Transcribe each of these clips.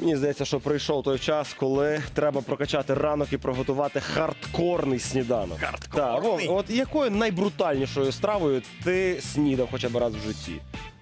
Мені здається, що прийшов той час, коли треба прокачати ранок і приготувати хардкорний сніданок. Хардкорний? Так, от якою найбрутальнішою стравою ти снідав хоча б раз в житті?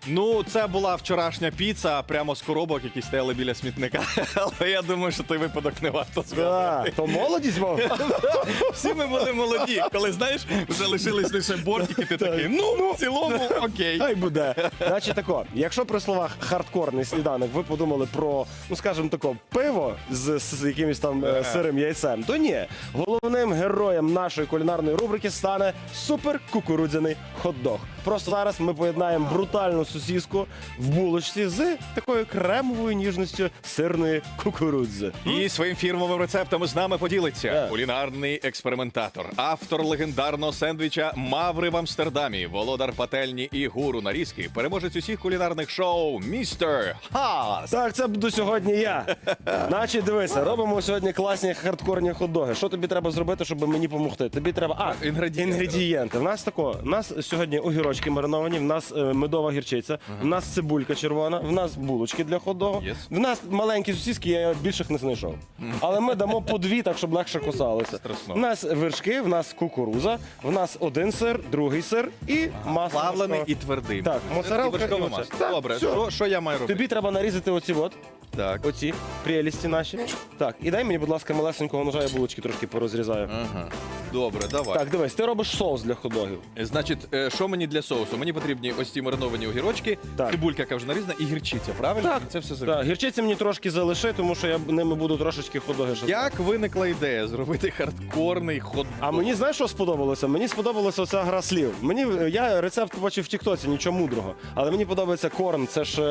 Ну, це була вчорашня піца прямо з коробок, які стояли біля смітника. Але я думаю, що той випадок не варто згадувати. То молодість мав. Всі ми були молоді. Коли знаєш, вже лишились лише бортики, ти такий, ну, в цілому, окей. Хай буде. Значить тако, якщо при словах хардкорний сніданок ви подумали про, ну скажімо тако, пиво з, з якимось там е, сирим яйцем, то ні. Головним героєм нашої кулінарної рубрики стане супер кукурудзяний хот-дог. Просто зараз ми поєднаємо брутальну сосіску в булочці з такою кремовою ніжністю сирної кукурудзи. І своїм фірмовим рецептом з нами поділиться Так. кулінарний експериментатор, автор легендарного сендвіча Маври в Амстердамі, володар пательні і гуру нарізки, переможець усіх кулінарних шоу містер Хас. Так, це буду сьогодні я. Значить, дивися, робимо сьогодні класні хардкорні хот-доги. Що тобі треба зробити, щоб мені допомогти? Тобі треба. А, Інгредієнти. інгредієнти. В нас тако, в нас сьогодні огірочки мариновані, в нас е, медова гірчиця, в нас цибулька червона, в нас булочки для хот-догу, Yes. в нас маленькі сосиски, я більших не знайшов. Але ми дамо по дві, так щоб легше кусалося. Страшно. В нас вершки, в нас кукуруза, в нас один сир, другий сир і масло. Плавлений і твердий. Так, моцарелка І вершкове оце. масло. Так, Добре, все. що, що я маю робити? Тобі треба нарізати оці от. Так. Оці прелісті наші. Так, і дай мені, будь ласка, малесенького ножа, я булочки трошки порозрізаю. Ага. Добре, давай. Так, дивись, ти робиш соус для ходогів. Значить, е, що мені для соусу? Мені потрібні ось ці мариновані огірочки, Так. цибулька, яка вже нарізана, і гірчиця, правильно? Так. Це все. Так, гірчиці мені трошки залиши, тому що я ними буду трошечки ходоги ще. Як виникла ідея зробити хардкорний хот А мені знаєш, що сподобалося? Мені сподобалася оця гра слів. Мені я рецепт побачив в Тіктоці, нічого мудрого. Але мені подобається корн, це ж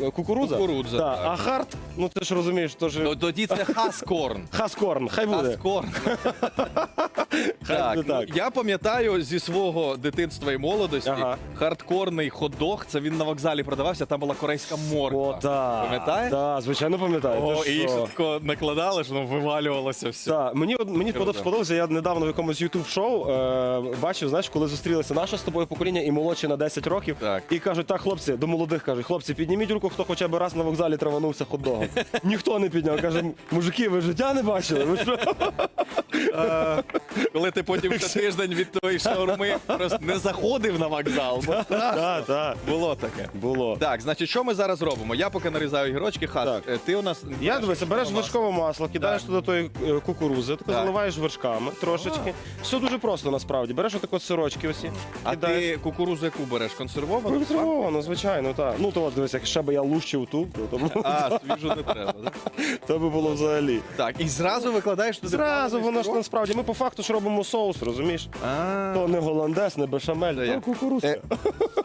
е, кукурудза. Кукурудза, Так. так. А хард, ну ти ж розумієш, то ж То- Тоді це хаскорн. хаскорн, хай буде. Хаскорн. Так, буде ну, так. я пам'ятаю зі свого дитинства і молодості Ага. хардкорний хот-дог, це він на вокзалі продавався, там була корейська морква. О, так. Пам'ятаєш? Так, звичайно пам'ятаю. О, Ти і їх що? ще тако накладали, що воно вивалювалося все. Так, мені от- мені Круто. сподобалося, я недавно в якомусь youtube шоу е, бачив, знаєш, коли зустрілися наше з тобою покоління і молодші на 10 років. Так. І кажуть, так, хлопці, до молодих кажуть, хлопці, підніміть руку, хто хоча б раз на вокзалі траванувся хот-догом. Ніхто не підняв. Каже, мужики, ви життя не бачили? Ви що? Коли ти потім ще тиждень від тої шаурми просто не заходив на вокзал. бо Так, так. Було таке. Було. Так, значить, що ми зараз робимо? Я поки нарізаю гірочки, хас. Так. е, Ти у нас. Я дивися, береш вершкове масло, кидаєш туди тої е, кукурузи, ти Так. заливаєш вершками трошечки. Все дуже просто насправді. Береш отак от сирочки усі. А кидаєш. ти кукурузу яку береш? Консервовану? Консервовано, звичайно, так. Ну то от дивись, як ще би я лущив ту, то, то, А, свіжу не треба. да? то би було взагалі. Так, і зразу викладаєш туди. Зразу воно ж насправді. Ми по факту ж робимо соус, розумієш? А, То не голландес, не бешамель, то кукурузка. Е,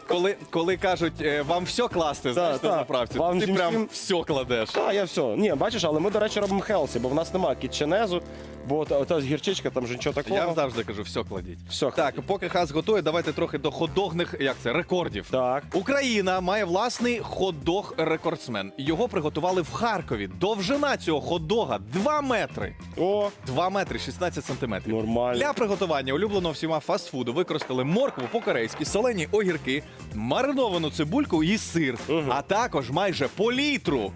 коли, коли кажуть, е, вам все класти, знаєш, на так. заправці, Вам ти всім- прям всім- все кладеш. Так, я все. Ні, бачиш, але ми, до речі, робимо хелсі, бо в нас немає кітченезу, бо та, та гірчичка, там же нічого такого. Я завжди кажу, все кладіть. Все, Так, поки хас готує, давайте трохи до ходогних, як це, рекордів. Так. Україна має власний хот-дог рекордсмен. Його приготували в Харкові. Довжина цього хот-дога 2 метри. О, 2 метри 16 сантиметрів. нормально. Для приготування улюбленого всіма фастфуду використали моркву по-корейськи, солені огірки, мариновану цибульку і сир, а також майже по літру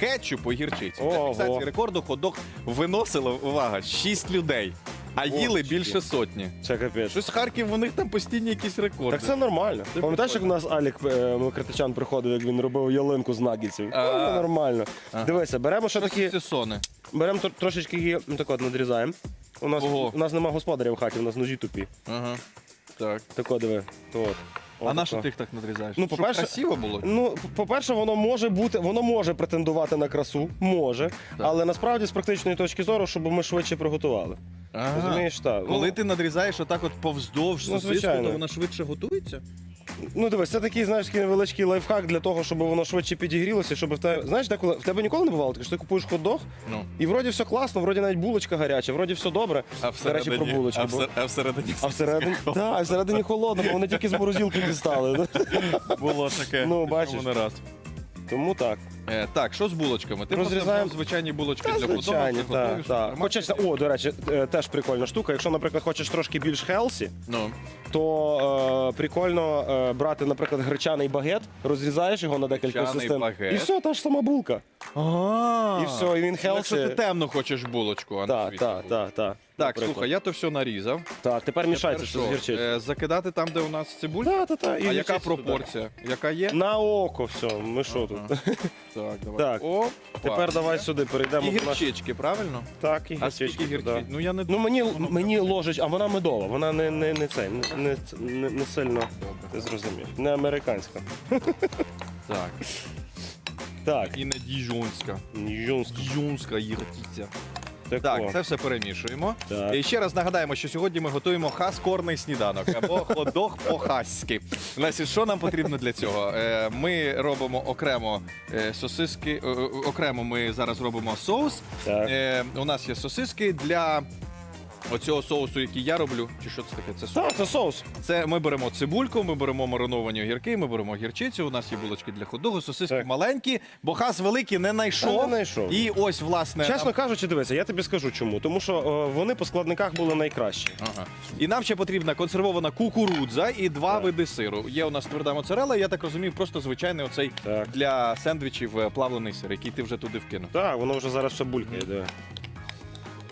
кетчупу і гірчиці. Для Ого. фіксації рекорду хот-дог виносило, увага, 6 людей, а їли Божечки. більше сотні. Це капець. Щось Харків, у них там постійні якісь рекорди. Так це нормально. Це Пам'ятаєш, як у нас Алік е, Микритичан приходив, як він робив ялинку з? Ну, А. Це нормально. Дивися, беремо ще такі, Такі сони. беремо тр- трошечки її, ну, так от надрізаємо. У нас, Ого. у нас нема господаря в хаті, у нас ножі тупі. Ага. Так. Так от, диви. От. А на що ти їх так надрізаєш? Ну, Щоб по-перше- красиво було. Ну, по-перше, воно може бути, воно може претендувати на красу, може, але насправді з практичної точки зору, щоб ми швидше приготували. Ага. Розумієш, так. Коли Ну, ти надрізаєш отак от повздовж Ну, сосиску, звичайно. то вона швидше готується? Ну дивись, це такий, знаєш, такий невеличкий лайфхак для того, щоб воно швидше підігрілося, щоб в тебе. Знаєш, деколи в тебе ніколи не бувало таке, що ти купуєш хот-дог, Ну. і вроді все класно, вроді навіть булочка гаряча, вроді все добре. А До речі, про булочку. а, бо- всер- а всередині А всередині, так, а всередині холодно, бо вони тільки з морозилки дістали. було таке. Ну, бачиш. Раз. Тому так. Е, так, що з булочками? Ти Розрізаємо. просто звичайні булочки Та, для хот-догу, звичайно, так, так. Хочеться, о, до речі, е, теж прикольна штука. Якщо, наприклад, хочеш трошки більш хелсі, Ну, то е, прикольно е, брати, наприклад, гречаний багет, розрізаєш його на декілька Гречаний систем. багет. І все, та ж сама булка. І все, і він Якщо ти хелсі. темно хочеш булочку, а не Так, світлу. так, так, так. Так, слухай, я то все нарізав. Так, тепер мішається Тепер все з що, гірчицею. е, Закидати там, де у нас цибуль? Так, так, так. а яка пропорція? Яка є? На око все, ми що тут? Так, давай. Так. О, Тепер давай сюди перейдемо. І до гірчички, правильно? Так, і А скільки гірчички. да. Ну я не Ну мені, мені ложить, а вона медова, вона не, не, не це, не, не, не, не сильно, ти зрозумів, не американська. Так. Так, І не діжонська. юнська. Діжонська гірчиця. Так, Так, це все перемішуємо. Так. І ще раз нагадаємо, що сьогодні ми готуємо хас-корний сніданок або ходох по-хаськи. Значить, що нам потрібно для цього? Е, Ми робимо окремо е, сосиски, е, е, окремо ми зараз робимо соус. Так. Е, У нас є сосиски для оцього соусу, який я роблю. Чи що це таке? Це соус. Так, це соус. Це ми беремо цибульку, ми беремо мариновані огірки, ми беремо гірчицю. У нас є булочки для ходогу, сосиски Так. маленькі, бо хас великий не Та знайшов. не знайшов. І ось, власне, Чесно кажучи, дивися, я тобі скажу чому. Тому що е, вони по складниках були найкращі. Ага. І нам ще потрібна консервована кукурудза і два Так. види сиру. Є у нас тверда моцарела, я так розумію, просто звичайний оцей Так. для сендвічів е, плавлений сир, який ти вже туди вкинув. Так, воно вже зараз все булькає, диви.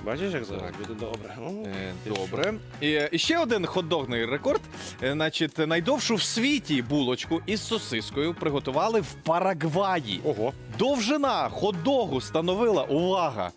Бачиш, як зараз? Буде добре. Ну, Е, ти Добре. І, е, і ще один хот-догний рекорд. Е, Значить, найдовшу в світі булочку із сосискою приготували в Парагваї. Ого. Довжина хот-догу становила, увага,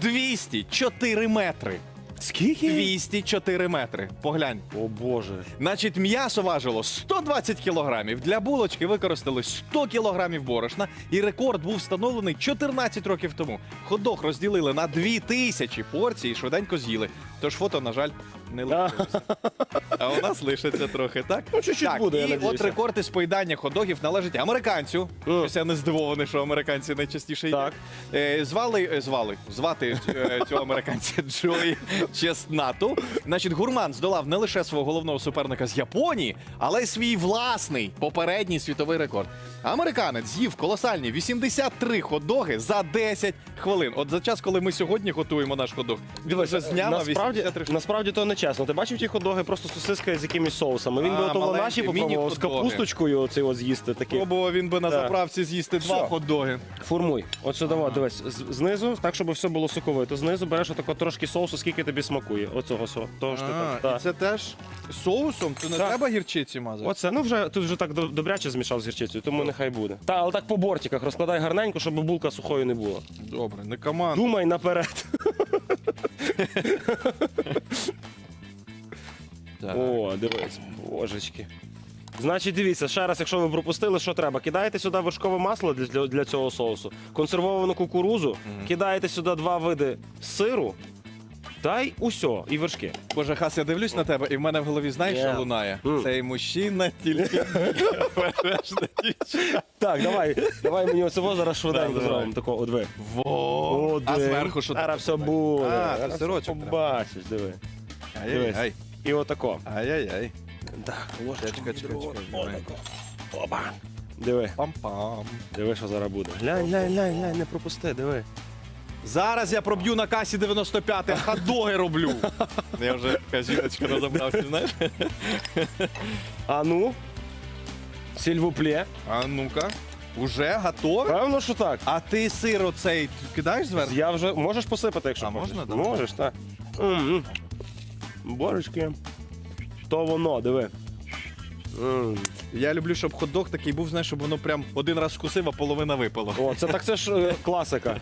204 метри. Скільки? 204 метри. Поглянь. О Боже. Значить, м'ясо важило 120 кілограмів. Для булочки використали 100 кілограмів борошна, і рекорд був встановлений 14 років тому. Ходок розділили на 2000 порцій і швиденько з'їли. Тож фото, на жаль, не лишилося. А у нас лишиться трохи, так? Ну, чуть-чуть так, буде, я і надіюся. от рекорд із поїдання ходогів належить американцю. Щось я не здивований, що американці найчастіше їдять. Так. Е, звали, е, звали, звати е, цього американця Джої Чеснату. Значить, гурман здолав не лише свого головного суперника з Японії, але й свій власний попередній світовий рекорд. Американець з'їв колосальні 83 хот-доги за 10 хвилин. От за час, коли ми сьогодні готуємо наш хот-дог, він вже зняв на насправді, 83 штуки. насправді то не чесно. Ти бачив ті хот-доги просто сосиска з якимись соусами. Він А, би ото маленькі, наші попробував з міні-хот-доги. капусточкою оцей от з'їсти такий. Пробував він би на Так. заправці з'їсти два Все. хот-доги. Формуй. От сюди, ага. дивись, з- знизу, так, щоб все було соковито. Знизу береш отако трошки соусу, скільки тобі смакує. Оцього со. Того ж ти А, так. так. і це теж соусом? То не Так. треба гірчиці мазати? Оце, ну вже тут вже так до- добряче змішав з гірчицею, тому нехай буде. Та, але так по бортиках розкладай гарненько, щоб булка сухою не була. Добре, не команда. Думай наперед. Так. О, дивись, божечки. Значить, дивіться, ще раз, якщо ви пропустили, що треба? Кидаєте сюди вершкове масло для, для, для цього соусу, консервовану кукурузу, кидаєте сюди два види сиру, та й усьо, і вершки. Боже, Хас, я дивлюсь на тебе, і в мене в голові знаєш, що лунає? Мм. Цей мужчина тільки бережна дівчина. Так, давай, давай мені оцього зараз швиденько давай. зробимо. Тако, от ви. Во! А зверху що Зараз все буде. А, Зараз це сирочок треба. Побачиш, диви. Ай-яй-яй. І отако. Ай-яй-яй. Так, Чекай, чекай, чекай, чекай. давай. Опа. Диви, Пам-пам. диви, що зараз буде. Глянь, глянь, глянь, глянь, не пропусти, диви. Зараз я проб'ю на касі 95, а хот-доги роблю. Я вже така жіночка на знаєш? А ну, сільвуплє. А ну-ка. Уже готове? Певно, що так. А ти сир оцей кидаєш зверху? Я вже можеш посипати, якщо А хочеш. можна, давай. Можеш, так. М-м. Божечки. То воно, диви. М. Я люблю, щоб хот-дог такий був, знаєш, щоб воно прям один раз вкусив, а половина випала. О, це так це ж е, класика.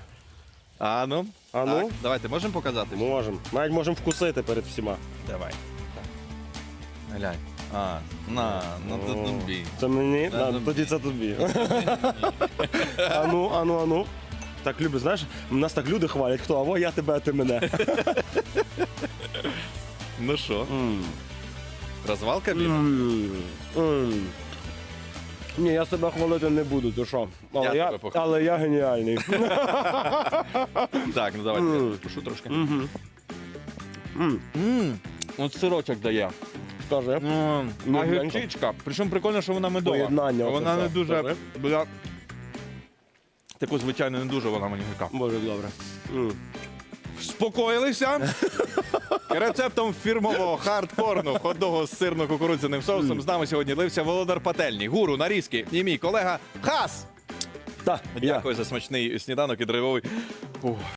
А ну. А ну? Так, давайте, можемо показати? Можемо. Навіть можемо вкусити перед всіма. Давай. Так. Глянь. А, на, ну це О, тобі. Це мені? Да, Да, тобі. тоді це тобі. Ану, ану, ану. Так люблю, знаєш, нас так люди хвалять, хто, або я тебе, а ти мене. Ну що, М. розвалка біла? М. М. Ні, я себе хвалити не буду, ти що? Але Я я, тебе похвалю. але я геніальний. Так, ну давайте, я спушу трошки. Мгм. М. Ммм, от сирочок дає. Скажи. М, А М'ягенько. гірчичка. Причому прикольно, що вона медова. Поєднання Вона оце не все. дуже Скажи. була Таку, звичайно, не дуже вона мені гірка. Боже, добре. М. Спокоїлися. Рецептом фірмового хардкорну ходного з сирно-кукурудзяним соусом з нами сьогодні лився Володар Пательні, гуру нарізки і мій колега Хас. Та, я. Дякую за смачний сніданок і драйвовий. Ух.